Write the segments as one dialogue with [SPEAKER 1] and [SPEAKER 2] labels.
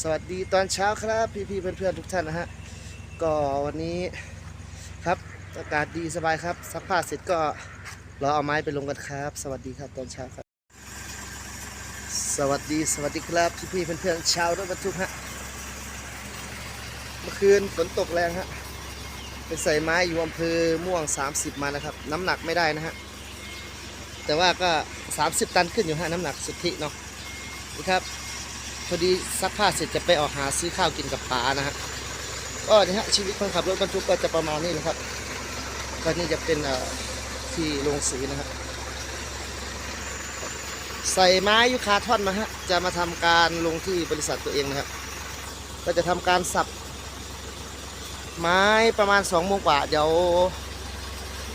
[SPEAKER 1] สวัสดีตอนเช้าครับพี่ๆเพื่อนๆทุกท่านนะฮะก็วันนี้ครับอากาศดีสบายครับซักผ้าเสร็จก็รอเอาไม้ไปลงกันครับ สวัสดีครับตอนเช้าครับ สวัสดีสวัสดีครับพี่ๆเพื่อนๆชาวรถบรรทุกฮะเมื่อคืนฝนตกแรงฮะไปใส่ไม้อยู่อำเภอม่วง 30 มานะครับ น้ำหนักไม่ได้นะฮะแต่ว่าก็ 30 ตันขึ้นอยู่ฮะน้ำหนักสุทธิเนาะนี่ครับ พอดีซักผ้าเสร็จจะไปออกหาซื้อข้าวกินกับป๋านะฮะก็นี่ฮะชีวิตคนขับรถบรรทุกก็จะประมาณนี้แหละครับก็นี่จะเป็นที่โรงสีนะฮะใส่ไม้ยูคาท่อนมาฮะจะมาทำการลงที่บริษัทตัวเองนะครับก็จะทำการสับ ไม้ประมาณสองโมงกว่าเดี๋ยว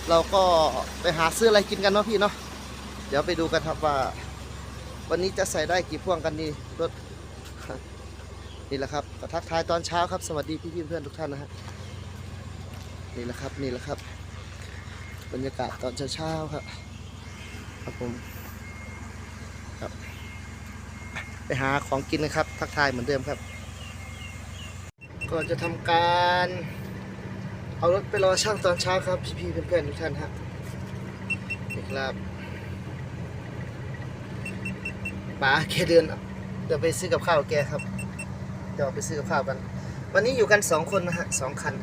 [SPEAKER 1] เราก็ไปหาซื้ออะไรกินกันเนาะพี่เนาะเดี๋ยวไปดูกันครับว่า วันนี้จะใส่ได้กี่พ่วงกันดีรถ นี่แหละครับกทักทายตอนเช้าครับ สวัสดีพี่พี่เพื่อนทุกท่านนะฮะนี่แหละครับนี่แหละครับ บรรยากาศตอนเช้าๆครับครับผมครับไปหาของกินนะครับ ทักทายเหมือนเดิมครับ ก่อนจะทำการเอารถไปรอช่างตอนเช้าครับพี่ๆเพื่อนๆทุกท่านฮะนี่ครับป๋าแกเดินเดี๋ยวไปซื้อกับข้าวแกครับ เดี๋ยวไปซื้อกับข้าวกัน วันนี้อยู่กันสองคนนะฮะสองคัน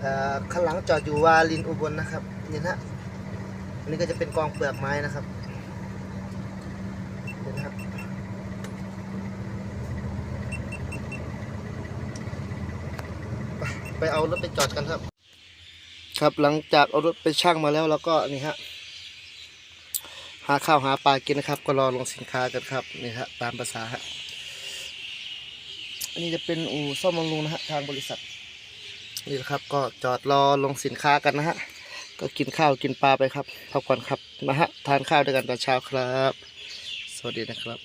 [SPEAKER 1] เอ่อข้างหลังจอดอยู่วาลินอุบลนะครับนี่นะฮะอันนี้ก็จะเป็นกองเปลือกไม้นะครับนี่นครับไปไปเอารถไปจอดกันครับ ครับหลังจากเอารถไปช่างมาแล้วแล้วก็นี่ฮะหาข้าวหาปลากินนะครับ ก็รอลงสินค้ากันครับนี่ฮะตามภาษาฮะ อันนี้จะเป็นอู่ซ่อมบำรุงนะฮะทางบริษัทนี่แหละครับ ก็จอดรอลงสินค้ากันนะฮะก็กินข้าวกินปลาไปครับพักผ่อนครับนะฮะทานข้าวด้วยกันตอนเช้าครับ สวัสดีนะครับ